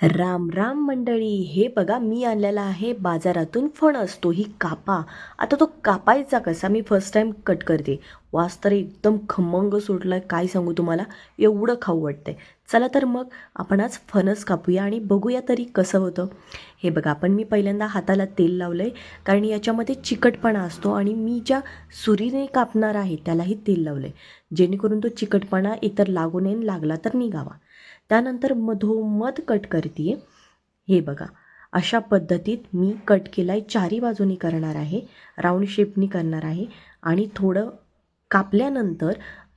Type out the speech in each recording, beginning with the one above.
राम राम मंडळी हे बघा मी आणलेला आहे बाजारातून फणस तोही कापा. आता तो कापायचा कसा? मी फर्स्ट टाईम कट करते. वास तर एकदम खमंग सुटला आहे काय सांगू तुम्हाला? एवढं खाऊ वाटतंय. चला तर मग आपण आज फणस कापूया आणि बघूया तरी कसं होतं. हे बघा आपण मी पहिल्यांदा हाताला तेल लावलं आहे कारण याच्यामध्ये चिकटपणा असतो आणि मी ज्या सुरीने कापणार आहे त्यालाही तेल लावलं आहे जेणेकरून तो चिकटपणा इतर लागू नये लागला तर निघावा. त्यानंतर मधोमध कट करते. हे बघा अशा पद्धतीत मी कट केला आहे चारी बाजूनी करणार आहे राऊंड शेपनी करणार आहे आणि थोडं कापल्यानंतर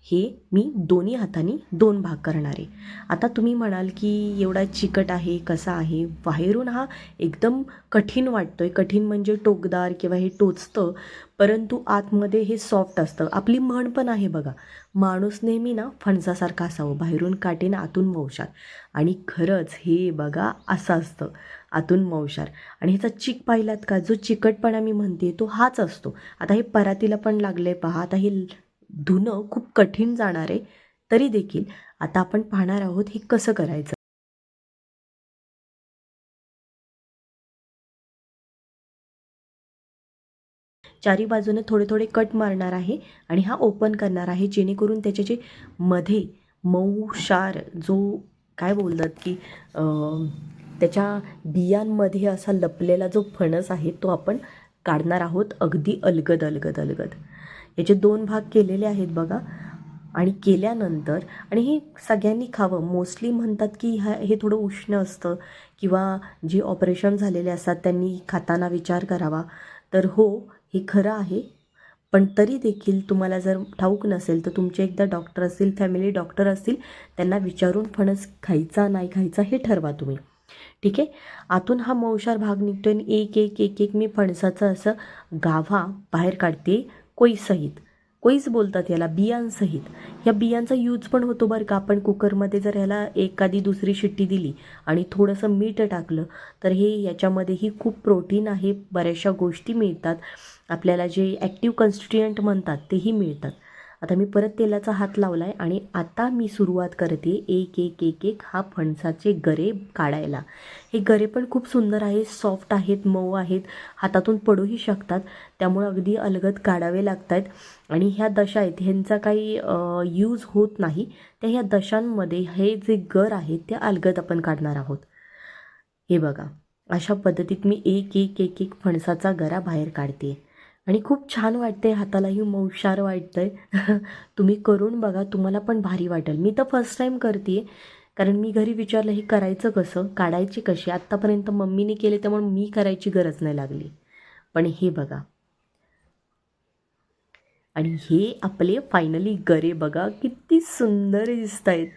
हे मी दोन्ही हातांनी दोन भाग करणार आहे. आता तुम्ही म्हणाल की एवढा चिकट आहे कसा आहे? बाहेरून हा एकदम कठीण वाटतो आहे कठीण म्हणजे टोकदार किंवा हे टोचतं परंतु आतमध्ये हे सॉफ्ट असतं. आपली म्हण पण आहे बघा माणूस नेहमी ना फणसासारखा असावं बाहेरून काटेन आतून मौशार. आणि खरंच हे बघा असं असतं आतून मौशार. आणि ह्याचा चिक पाहिलात का? जो चिकटपणा मी म्हणते तो हाच असतो. आता हे परातीला पण लागलं आहे पहा आता हे धुणं खूप कठीण जाणार आहे तरी देखील आता आपण पाहणार आहोत हे कसं करायचं. चारी बाजूने थोडे थोडे कट मारणार आहे आणि हा ओपन करणार आहे जेणेकरून त्याचे जे मध्ये मऊ शार जो काय बोलतात की अं, त्याच्या बियांमध्ये असा लपलेला जो फणस आहे तो आपण काढणार आहोत अगदी अलगद अलगद अलगद. याचे दोन भाग केलेले आहेत बघा. आणि केल्यानंतर आणि हे सगळ्यांनी खावं. मोस्टली म्हणतात की ह्या हे थोडं उष्ण असतं किंवा जे ऑपरेशन झालेले असतात त्यांनी खाताना विचार करावा. तर हो हे खरं आहे. पण तरी देखील तुम्हाला जर ठाऊक नसेल तर तुमचे एकदा डॉक्टर असतील फॅमिली डॉक्टर असतील त्यांना विचारून फणस खायचा नाही खायचा हे ठरवा तुम्ही. ठीक आहे? आतून हा मौशार भाग निघतो आणि एक एक एक एक मी फणसाचं असं गाभा बाहेर काढते कोईसहित. कोईस बोलतात याला बियांसहित. या बियांचा यूज पण होतो बरं का. आपण कुकरमध्ये जर ह्याला एखादी दुसरी शिट्टी दिली आणि थोडंसं मीठ टाकलं तर हे याच्यामध्येही खूप प्रोटीन आहे. बऱ्याचशा गोष्टी मिळतात. आपल्याला जे ॲक्टिव्ह कन्स्टिट्युएंट म्हणतात तेही मिळतात. आता मी परत तेलाचा हात लावला आहे आणि आता मी सुरुवात करते एक एक एक एक हा फणसाचे गरे काढायला. हे गरे पण खूप सुंदर आहेत सॉफ्ट आहेत मऊ आहेत हातातून पडूही शकतात त्यामुळे अगदी अलगद काढावे लागत आहेत आणि ह्या दशा आहेत ह्यांचा काही यूज होत नाही. त्या ह्या दशांमध्ये हे जे गर आहेत ते अलगद आपण काढणार आहोत. हे बघा अशा पद्धतीत मी एक एक एक एक फणसाचा गरा बाहेर काढते आणि खूप छान वाटते हातालाही मौशार वाटतंय. तुम्ही करून बघा तुम्हाला पण भारी वाटेल. मी तर फर्स्ट टाईम करते कारण मी घरी विचारलं हे करायचं कसं? काढायची कशी? आत्तापर्यंत मम्मीने केले त्यामुळे मी करायची गरज नाही लागली. पण हे बघा. आणि हे आपले फायनली गरे बघा किती सुंदर दिसत आहेत